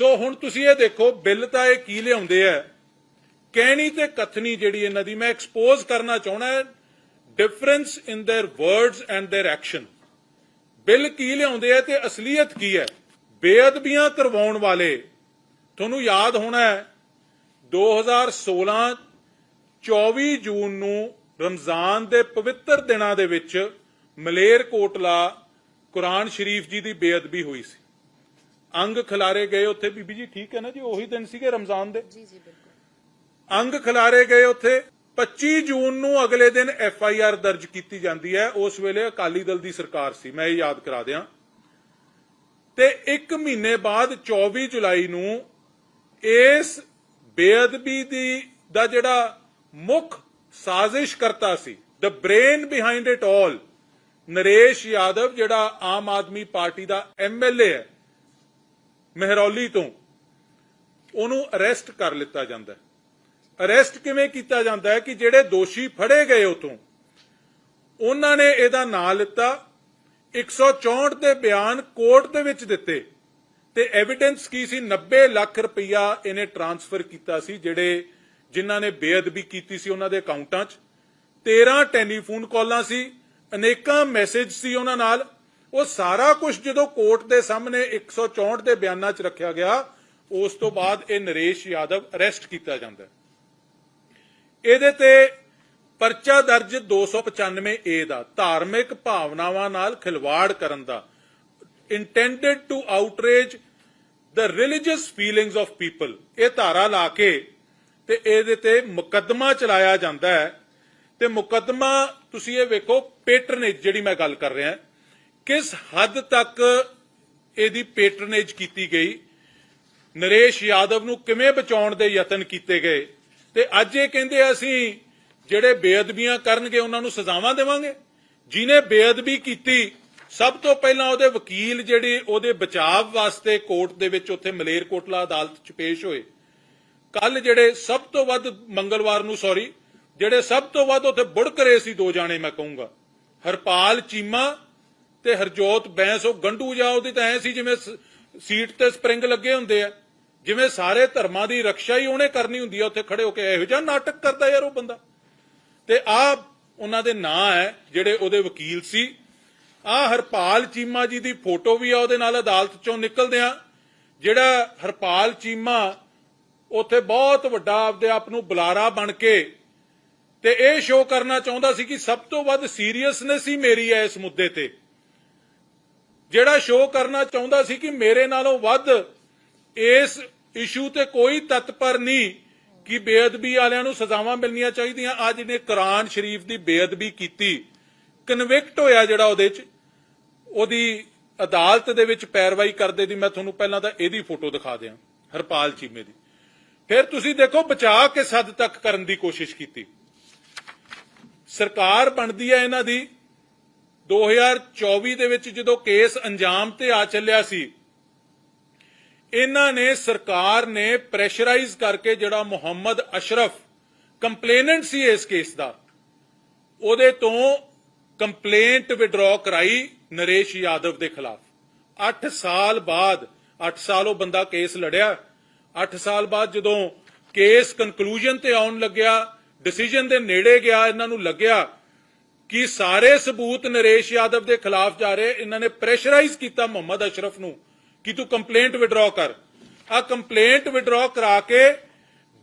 ਸੋ ਹੁਣ ਤੁਸੀਂ ਇਹ ਦੇਖੋ ਬਿੱਲ ਤਾਂ ਇਹ ਕੀ ਲਿਆਉਂਦੇ ਆ ਕਹਿਣੀ ਤੇ ਕਥਨੀ ਜਿਹੜੀ ਇਹਨਾਂ ਦੀ ਮੈਂ ਐਕਸਪੋਜ਼ ਕਰਨਾ ਚਾਹਣਾ ਹੈ difference in their words and their action bill ਕੀ ਲਿਆਉਂਦੇ ਆ ਤੇ ਅਸਲੀਅਤ ਕੀ ਹੈ ਬੇਅਦਬੀਆਂ ਕਰਵਾਉਣ ਵਾਲੇ ਤੁਹਾਨੂੰ ਯਾਦ ਹੋਣਾ ਹੈ 2016 24 ਜੂਨ ਨੂੰ ਰਮਜ਼ਾਨ ਦੇ ਪਵਿੱਤਰ ਦਿਨਾਂ ਦੇ ਵਿੱਚ ਮਲੇਰ ਕੋਟਲਾ ਕੁਰਾਨ ਸ਼ਰੀਫ ਜੀ ਦੀ ਬੇਅਦਬੀ ਹੋਈ ਸੀ ਅੰਗ ਖਿਲਾਰੇ ਗਏ ਉੱਥੇ ਬੀਬੀ ਜੀ ਠੀਕ ਹੈ ਨਾ ਜੀ? ਉਹੀ ਦਿਨ ਸੀਗੇ ਰਮਜ਼ਾਨ ਦੇ। ਜੀ ਜੀ ਬਿਲਕੁਲ। ਅੰਗ ਖਿਲਾਰੇ ਗਏ ਉੱਥੇ। 25 ਜੂਨ ਨੂੰ ਅਗਲੇ ਦਿਨ ਐਫ ਆਈ ਆਰ ਦਰਜ ਕੀਤੀ ਜਾਂਦੀ ਹੈ। ਉਸ ਵੇਲੇ ਅਕਾਲੀ ਦਲ ਦੀ ਸਰਕਾਰ ਸੀ। ਮੈਂ ਇਹ ਯਾਦ ਕਰਾ ਦਿਆਂ। ਤੇ 1 ਮਹੀਨੇ ਬਾਅਦ 24 ਜੁਲਾਈ ਨੂੰ ਇਸ ਬੇਅਦਬੀ ਦੀ ਦਾ ਜਿਹੜਾ ਮੁੱਖ ਸਾਜ਼ਿਸ਼ ਕਰਤਾ ਸੀ the brain behind it all Naresh Yadav ਜਿਹੜਾ ਆਮ ਆਦਮੀ ਪਾਰਟੀ ਦਾ ਐਮਐਲਏ ਹੈ ਮਹਿਰੌਲੀ ਤੋਂ। ਉਹਨੂੰ ਅਰੈਸਟ ਕਰ ਲਿੱਤਾ ਜਾਂਦਾ ਹੈ। ਅਰੈਸਟ ਕਿਵੇਂ ਕੀਤਾ ਜਾਂਦਾ ਹੈ ਕਿ ਜਿਹੜੇ ਦੋਸ਼ੀ ਫੜੇ ਗਏ ਉਤੋਂ, ਉਹਨਾਂ ਨੇ ਇਹਦਾ ਨਾਂ ਲਿੱਤਾ 164 ਦੇ ਬਿਆਨ ਕੋਰਟ ਦੇ ਵਿੱਚ ਦਿੱਤੇ ਤੇ ਐਵੀਡੈਂਸ ਕੀ ਸੀ? 90 ਲੱਖ ਰੁਪਈਆ ਇਹਨੇ ਟ੍ਰਾਂਸਫਰ ਕੀਤਾ ਸੀ, ਜਿਹੜੇ ਜਿਨ੍ਹਾਂ ਨੇ ਬੇਅਦਬੀ ਕੀਤੀ ਸੀ ਉਹਨਾਂ ਦੇ ਅਕਾਊਂਟਾਂ 'ਚ। 13 ਟੈਲੀਫੋਨ ਕਾਲਾਂ ਸੀ, ਅਨੇਕਾਂ ਮੈਸੇਜ ਸੀ ਉਹਨਾਂ ਨਾਲ। ਉਹ ਸਾਰਾ ਕੁਝ ਜਦੋਂ ਕੋਰਟ ਦੇ ਸਾਹਮਣੇ 164 ਦੇ ਬਿਆਨਾਂ 'ਚ ਰੱਖਿਆ ਗਿਆ, ਉਸ ਤੋਂ ਬਾਅਦ ਇਹ ਨਰੇਸ਼ ਯਾਦਵ ਅਰੈਸਟ ਕੀਤਾ ਜਾਂਦਾ ਇਹਦੇ ਤੇ ਪਰਚਾ ਦਰਜ 295 ਏ ਦਾ, ਧਾਰਮਿਕ ਭਾਵਨਾਵਾਂ ਨਾਲ ਖਿਲਵਾੜ ਕਰਨ ਦਾ, intended to outrage the religious feelings of people ਇਹ ਧਾਰਾ ਲਾ ਕੇ ਤੇ ਇਹਦੇ ਤੇ ਮੁਕੱਦਮਾ ਚਲਾਇਆ ਜਾਂਦਾ ਹੈ। ਤੇ ਮੁਕੱਦਮਾ, ਤੁਸੀਂ ਇਹ ਵੇਖੋ ਪੇਟਰਨੇਜ ਜਿਹੜੀ ਮੈਂ ਗੱਲ ਕਰ ਰਿਹਾ। ਕਿਸ ਹੱਦ ਤੱਕ ਇਹਦੀ ਪੇਟਰਨੇਜ ਕੀਤੀ ਗਈ? ਨਰੇਸ਼ ਯਾਦਵ ਨੂੰ ਕਿਵੇਂ ਬਚਾਉਣ ਦੇ ਯਤਨ ਕੀਤੇ ਗਏ? ਤੇ ਅੱਜ ਇਹ ਕਹਿੰਦੇ ਅਸੀਂ ਜਿਹੜੇ ਬੇਅਦਬੀਆਂ ਕਰਨਗੇ, ਉਹਨਾਂ ਨੂੰ ਸਜ਼ਾਵਾਂ ਦੇਵਾਂਗੇ। ਜਿਨੇ ਬੇਅਦਬੀ ਕੀਤੀ, ਸਭ ਤੋਂ ਪਹਿਲਾਂ ਉਹਦੇ ਵਕੀਲ ਜਿਹੜੇ, ਉਹਦੇ ਬਚਾਅ ਵਾਸਤੇ ਕੋਰਟ ਦੇ ਵਿੱਚ ਉੱਥੇ ਮਲੇਰਕੋਟਲਾ ਅਦਾਲਤ 'ਚ ਪੇਸ਼ ਹੋਏ। ਕੱਲ ਜਿਹੜੇ ਸਭ ਤੋਂ ਵੱਧ ਮੰਗਲਵਾਰ ਨੂੰ ਸੌਰੀ ਜਿਹੜੇ ਸਭ ਤੋਂ ਵੱਧ ਉੱਥੇ ਬੁੜਕ ਰਹੇ ਸੀ, ਦੋ ਜਾਣੇ ਮੈਂ ਕਹੂੰਗਾ। ਹਰਪਾਲ ਚੀਮਾ ਤੇ ਹਰਜੋਤ ਬੈਂਸ ਉਹ ਗੰਡੂ ਜਾ ਉਹਦੀ ਤਾਂ ਐ ਸੀ ਜਿਵੇਂ ਸੀਟ ਤੇ ਸਪਰਿੰਗ ਲੱਗੇ ਹੁੰਦੇ ਆ। ਜਿਵੇਂ ਸਾਰੇ ਧਰਮਾਂ ਦੀ ਰੱਖਿਆ ਹੀ ਉਹਨੇ ਕਰਨੀ ਹੁੰਦੀ ਆ, ਉੱਥੇ ਖੜੇ ਹੋ ਕੇ ਇਹੋ ਜਿਹਾ ਨਾਟਕ ਕਰਦਾ ਯਾਰ ਉਹ ਬੰਦਾ। ਤੇ ਆ ਉਹਨਾਂ ਦੇ ਨਾਂ ਹੈ, ਜਿਹੜੇ ਉਹਦੇ ਵਕੀਲ ਸੀ। ਆ ਹਰਪਾਲ ਚੀਮਾ ਜੀ ਦੀ ਫੋਟੋ ਵੀ ਆ, ਉਹਦੇ ਨਾਲ ਅਦਾਲਤ ਚੋਂ ਨਿਕਲਦੇ ਆ। ਜਿਹੜਾ ਹਰਪਾਲ ਚੀਮਾ ਉੱਥੇ ਬਹੁਤ ਵੱਡਾ ਆਪਦੇ ਆਪ ਨੂੰ ਬੁਲਾਰਾ ਬਣ ਕੇ ਤੇ ਇਹ ਸ਼ੋਅ ਕਰਨਾ ਚਾਹੁੰਦਾ ਸੀ ਕਿ ਸਭ ਤੋਂ ਵੱਧ ਸੀਰੀਅਸਨੈਸ ਹੀ ਮੇਰੀ ਹੈ ਇਸ ਮੁੱਦੇ ਤੇ। ਜਿਹੜਾ ਸ਼ੋਅ ਕਰਨਾ ਚਾਹੁੰਦਾ ਸੀ ਕਿ ਮੇਰੇ ਨਾਲੋਂ ਵੱਧ ਇਸ ਇਸ਼ੂ ਤੇ ਕੋਈ ਤਤਪਰ ਨਹੀਂ ਕਿ ਬੇਅਦਬੀ ਵਾਲਿਆਂ ਨੂੰ ਸਜ਼ਾਵਾਂ ਮਿਲਣੀਆਂ ਚਾਹੀਦੀਆਂ। ਅੱਜ ਨੇ ਕੁਰਾਨ ਸ਼ਰੀਫ ਦੀ ਬੇਅਦਬੀ ਕੀਤੀ। ਕਨਵਿਕਟ ਹੋਇਆ ਜਿਹੜਾ ਉਹਦੇ ਚ। ਉਹਦੀ ਅਦਾਲਤ ਦੇ ਵਿੱਚ ਪੈਰਵਾਈ ਕਰਦੇ ਦੀ ਮੈਂ ਤੁਹਾਨੂੰ ਪਹਿਲਾਂ ਤਾਂ ਇਹਦੀ ਫੋਟੋ ਦਿਖਾ ਦਿਆਂ, ਹਰਪਾਲ ਚੀਮੇ ਦੀ। ਫਿਰ ਤੁਸੀਂ ਦੇਖੋ, ਬਚਾ ਕੇ ਹੱਦ ਤੱਕ ਕਰਨ ਦੀ ਕੋਸ਼ਿਸ਼ ਕੀਤੀ। ਸਰਕਾਰ ਬਣਦੀ ਹੈ ਇਹਨਾਂ ਦੀ। 2024 ਦੇ ਵਿੱਚ ਜਦੋਂ ਕੇਸ ਅੰਜਾਮ ਤੇ ਆ ਚੱਲਿਆ ਸੀ, ਇਹਨਾਂ ਨੇ ਸਰਕਾਰ ਨੇ ਪ੍ਰੈਸ਼ਰਾਈਜ਼ ਕਰਕੇ ਜਿਹੜਾ ਮੁਹੰਮਦ ਅਸ਼ਰਫ ਕੰਪਲੇਨੈਂਟ ਸੀ ਇਸ ਕੇਸ ਦਾ, ਉਹਦੇ ਤੋਂ ਕੰਪਲੇਂਟ ਵਿਡਰਾਅ ਕਰਾਈ ਨਰੇਸ਼ ਯਾਦਵ ਦੇ ਖਿਲਾਫ। 8 ਸਾਲ ਬਾਅਦ 8 ਸਾਲ ਉਹ ਬੰਦਾ ਕੇਸ ਲੜਿਆ 8 ਸਾਲ ਬਾਅਦ ਜਦੋਂ ਕੇਸ ਕਨਕਲੂਜਨ ਤੇ ਆਉਣ ਲੱਗਿਆ ਡਿਸੀਜਨ ਦੇ ਨੇੜੇ ਗਿਆ, ਇਹਨਾਂ ਨੂੰ ਲੱਗਿਆ ਕਿ ਸਾਰੇ ਸਬੂਤ ਨਰੇਸ਼ ਯਾਦਵ ਦੇ ਖਿਲਾਫ ਜਾ ਰਹੇ, ਇਹਨਾਂ ਨੇ ਪ੍ਰੈਸ਼ਰਾਈਜ਼ ਕੀਤਾ ਮੁਹੰਮਦ ਅਸ਼ਰਫ ਨੂੰ ਕਿ ਤੂੰ ਕੰਪਲੇਂਟ ਵਿਡਰਾਅ ਕਰ। ਆ ਕੰਪਲੇਂਟ ਵਿਡਰਾਅ ਕਰਾ ਕੇ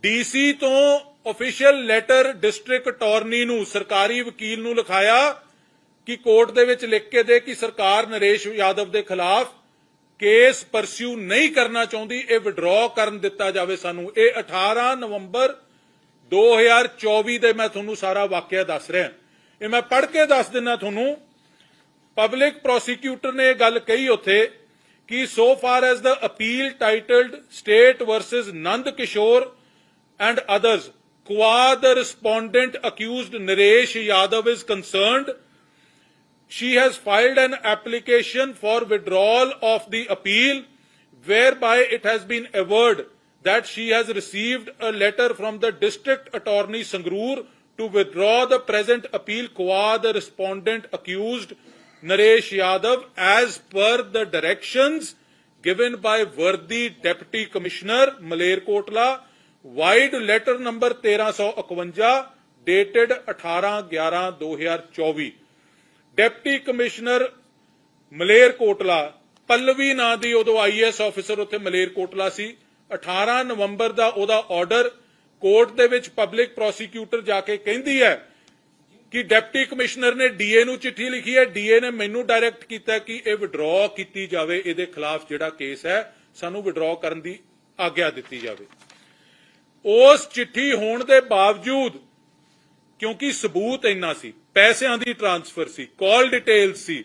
ਡੀਸੀ ਤੋਂ ਅਫੀਸ਼ੀਅਲ ਲੈਟਰ ਡਿਸਟ੍ਰਿਕਟ ਅਟਾਰਨੀ ਨੂੰ, ਸਰਕਾਰੀ ਵਕੀਲ ਨੂੰ ਲਿਖਾਇਆ ਕਿ ਕੋਰਟ ਦੇ ਵਿੱਚ ਲਿਖ ਕੇ ਦੇ ਕਿ ਸਰਕਾਰ ਨਰੇਸ਼ ਯਾਦਵ ਦੇ ਖਿਲਾਫ ਕੇਸ ਪਰਸਿਊ ਨਹੀਂ ਕਰਨਾ ਚਾਹੁੰਦੀ, ਇਹ ਵਿਡਰਾਅ ਕਰਨ ਦਿੱਤਾ ਜਾਵੇ ਸਾਨੂੰ। ਇਹ 18 ਨਵੰਬਰ 2024 ਦੇ ਮੈਂ ਤੁਹਾਨੂੰ ਸਾਰਾ ਵਾਕਿਆ ਦੱਸ ਰਿਹਾ। ਇਹ ਮੈਂ ਪੜ੍ਹ ਕੇ ਦੱਸ ਦਿੰਦਾ ਤੁਹਾਨੂੰ ਪਬਲਿਕ ਪ੍ਰੋਸੀਕਿਊਟਰ ਨੇ ਇਹ ਗੱਲ ਕਹੀ ਉੱਥੇ ਕਿ so far as the appeal titled state versus Nand Kishore and others qua the respondent accused Naresh Yadav is concerned, she has filed an application for withdrawal of the appeal whereby it has been averred that she has received a letter from the district attorney Sangrur to withdraw the present appeal qua the respondent accused Naresh Yadav as per the directions given by worthy deputy commissioner Malerkotla vide letter number 1351 dated 18/11/2024 deputy commissioner Malerkotla Pallavi ਨਾਂ ਦੀ ਉਦੋਂ is officer ਉੱਥੇ ਮਲੇਰਕੋਟਲਾ ਸੀ 18 ਨਵੰਬਰ ਦਾ ਉਹਦਾ order court ਦੇ ਵਿੱਚ public prosecutor ਜਾ ਕੇ ਕਹਿੰਦੀ ਹੈ ਕਿ ਡਿਪਟੀ ਕਮਿਸ਼ਨਰ ਨੇ ਡੀਏ ਨੂੰ ਚਿੱਠੀ ਲਿਖੀ ਹੈ। ਡੀਏ ਨੇ ਮੈਨੂੰ ਡਾਇਰੈਕਟ ਕੀਤਾ ਕਿ ਇਹ ਵਿਡਰਾਅ ਕੀਤੀ ਜਾਵੇ। ਇਹਦੇ ਖਿਲਾਫ ਜਿਹੜਾ ਕੇਸ ਹੈ, ਸਾਨੂੰ ਵਿਡਰਾਅ ਕਰਨ ਦੀ ਆਗਿਆ ਦਿੱਤੀ ਜਾਵੇ। ਉਸ ਚਿੱਠੀ ਹੋਣ ਦੇ ਬਾਵਜੂਦ, ਕਿਉਂਕਿ ਸਬੂਤ ਇੰਨਾ ਸੀ, ਪੈਸਿਆਂ ਦੀ ਟ੍ਰਾਂਸਫਰ ਸੀ ਕਾਲ ਡਿਟੇਲ ਸੀ,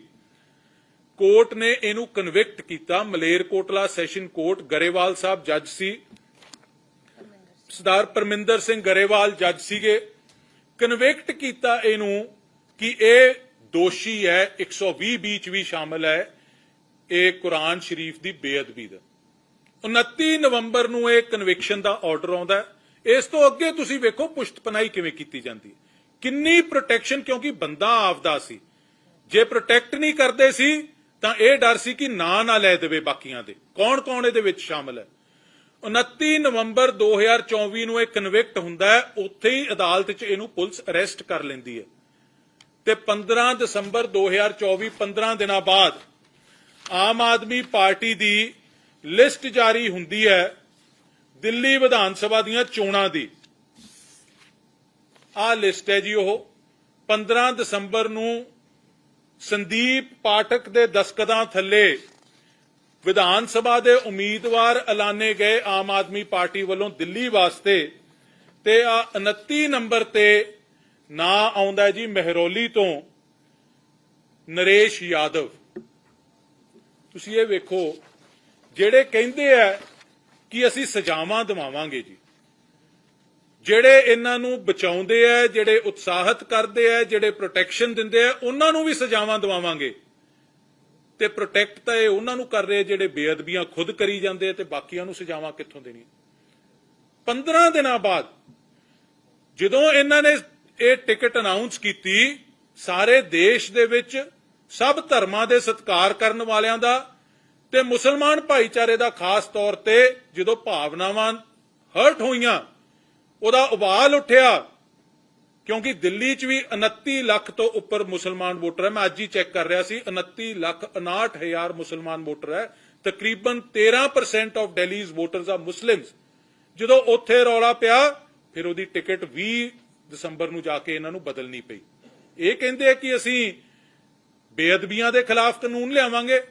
ਕੋਰਟ ਨੇ ਇਹਨੂੰ ਕਨਵਿਕਟ ਕੀਤਾ। ਮਲੇਰਕੋਟਲਾ ਸੈਸ਼ਨ ਕੋਰਟ ਗਰੇਵਾਲ ਸਾਹਿਬ ਜੱਜ ਸੀ। ਸਰਦਾਰ ਪਰਮਿੰਦਰ ਸਿੰਘ ਗਰੇਵਾਲ ਜੱਜ ਸੀਗੇ ਕਨਵਿਕਟ ਕੀਤਾ ਇਹਨੂੰ ਕਿ ਇਹ ਦੋਸ਼ੀ ਹੈ 120 ਵਿੱਚ ਵੀ ਸ਼ਾਮਲ ਹੈ, ਇਹ ਕੁਰਾਨ ਸ਼ਰੀਫ ਦੀ ਬੇਅਦਬੀ ਦਾ। 29 ਨਵੰਬਰ ਨੂੰ ਇਹ ਕਨਵਿਕਸ਼ਨ ਦਾ ਆਰਡਰ ਆਉਂਦਾ ਇਸ ਤੋਂ ਅੱਗੇ ਤੁਸੀਂ ਵੇਖੋ ਪੁਸ਼ਤਪਨਾਈ ਕਿਵੇਂ ਕੀਤੀ ਜਾਂਦੀ ਹੈ। ਕਿੰਨੀ ਪ੍ਰੋਟੈਕਸ਼ਨ ਕਿਉਂਕਿ ਬੰਦਾ ਆਪਦਾ ਸੀ। ਜੇ ਪ੍ਰੋਟੈਕਟ ਨਹੀਂ ਕਰਦੇ ਸੀ, ਤਾਂ ਇਹ ਡਰ ਸੀ ਕਿ ਨਾਂ ਨਾ ਲੈ ਦੇਵੇ ਬਾਕੀਆਂ ਦੇ। ਕੌਣ ਕੌਣ ਇਹਦੇ ਵਿੱਚ ਸ਼ਾਮਲ ਹੈ? 29 ਨਵੰਬਰ 2024 ਨੂੰ ਇਹ ਕਨਵਿਕਟ ਹੁੰਦਾ ਹੈ, ਉੱਥੇ ਹੀ ਅਦਾਲਤ 'ਚ ਇਹਨੂੰ ਪੁਲਿਸ ਅਰੈਸਟ ਕਰ ਲੈਂਦੀ ਹੈ। ਤੇ 15 ਦਸੰਬਰ 2024 15 ਦਿਨਾਂ ਬਾਅਦ ਆਮ ਆਦਮੀ ਪਾਰਟੀ ਦੀ ਲਿਸਟ ਜਾਰੀ ਹੁੰਦੀ ਹੈ ਦਿੱਲੀ ਵਿਧਾਨ ਸਭਾ ਦੀਆਂ ਚੋਣਾਂ ਦੀ। ਆ ਲਿਸਟ ਹੈ ਜੀ ਉਹ। 15 ਦਸੰਬਰ ਨੂੰ ਸੰਦੀਪ ਪਾਠਕ ਦੇ ਦਸਕਦਾਂ ਥੱਲੇ ਵਿਧਾਨ ਸਭਾ ਦੇ ਉਮੀਦਵਾਰ ਐਲਾਨੇ ਗਏ ਆਮ ਆਦਮੀ ਪਾਰਟੀ ਵੱਲੋਂ ਦਿੱਲੀ ਵਾਸਤੇ ਤੇ ਆ 29 ਨੰਬਰ ਤੇ ਨਾਂ ਆਉਂਦਾ ਜੀ ਮਹਿਰੌਲੀ ਤੋਂ ਨਰੇਸ਼ ਯਾਦਵ। ਤੁਸੀਂ ਇਹ ਵੇਖੋ, ਜਿਹੜੇ ਕਹਿੰਦੇ ਆ ਕਿ ਅਸੀਂ ਸਜ਼ਾਵਾਂ ਦਿਵਾਵਾਂਗੇ ਜੀ, ਜਿਹੜੇ ਇਹਨਾਂ ਨੂੰ ਬਚਾਉਂਦੇ ਆ, ਜਿਹੜੇ ਉਤਸ਼ਾਹਿਤ ਕਰਦੇ ਆ, ਜਿਹੜੇ ਪ੍ਰੋਟੈਕਸ਼ਨ ਦਿੰਦੇ ਆ, ਉਹਨਾਂ ਨੂੰ ਵੀ ਸਜ਼ਾਵਾਂ ਦਿਵਾਵਾਂਗੇ। ਤੇ ਪ੍ਰੋਟੈਕਟ ਤਾਂ ਇਹ ਉਹਨਾਂ ਨੂੰ ਕਰ ਰਹੇ ਜਿਹੜੇ ਬੇਅਦਬੀਆਂ ਖੁਦ ਕਰੀ ਜਾਂਦੇ ਤੇ ਬਾਕੀਆਂ ਨੂੰ ਸਜ਼ਾਵਾਂ ਕਿੱਥੋਂ ਦੇਣੀਆਂ? 15 ਦਿਨਾਂ ਬਾਅਦ ਜਦੋਂ ਇਹਨਾਂ ਨੇ ਇਹ ਟਿਕਟ ਅਨਾਉਂਸ ਕੀਤੀ, ਸਾਰੇ ਦੇਸ਼ ਦੇ ਵਿੱਚ ਸਭ ਧਰਮਾਂ ਦੇ ਸਤਿਕਾਰ ਕਰਨ ਵਾਲਿਆਂ ਦਾ ਤੇ ਮੁਸਲਮਾਨ ਭਾਈਚਾਰੇ ਦਾ ਖਾਸ ਤੌਰ ਤੇ ਜਦੋਂ ਭਾਵਨਾਵਾਂ ਹਰਟ ਹੋਈਆਂ, ਉਹਦਾ ਉਬਾਲ ਉੱਠਿਆ ਕਿਉਂਕਿ ਦਿੱਲੀ 'ਚ ਵੀ 29 ਲੱਖ ਤੋਂ ਉੱਪਰ ਮੁਸਲਮਾਨ ਵੋਟਰ ਹੈ। ਮੈਂ ਅੱਜ ਹੀ ਚੈੱਕ ਕਰ ਰਿਹਾ ਸੀ 29 ਲੱਖ 59 ਹਜ਼ਾਰ ਮੁਸਲਮਾਨ ਵੋਟਰ ਹੈ। ਤਕਰੀਬਨ 13% ਆਫ ਦਿੱਲੀਜ਼ ਵੋਟਰਸ ਆ ਮੁਸਲਿਮਸ ਜਦੋਂ ਉੱਥੇ ਰੌਲਾ ਪਿਆ, ਫਿਰ ਉਹਦੀ ਟਿਕਟ 20 ਦਸੰਬਰ ਨੂੰ ਜਾ ਕੇ ਇਹਨਾਂ ਨੂੰ ਬਦਲਣੀ ਪਈ। ਇਹ ਕਹਿੰਦੇ ਆ ਕਿ ਅਸੀਂ ਬੇਅਦਬੀਆਂ ਦੇ ਖਿਲਾਫ ਕਾਨੂੰਨ ਲਿਆਵਾਂਗੇ।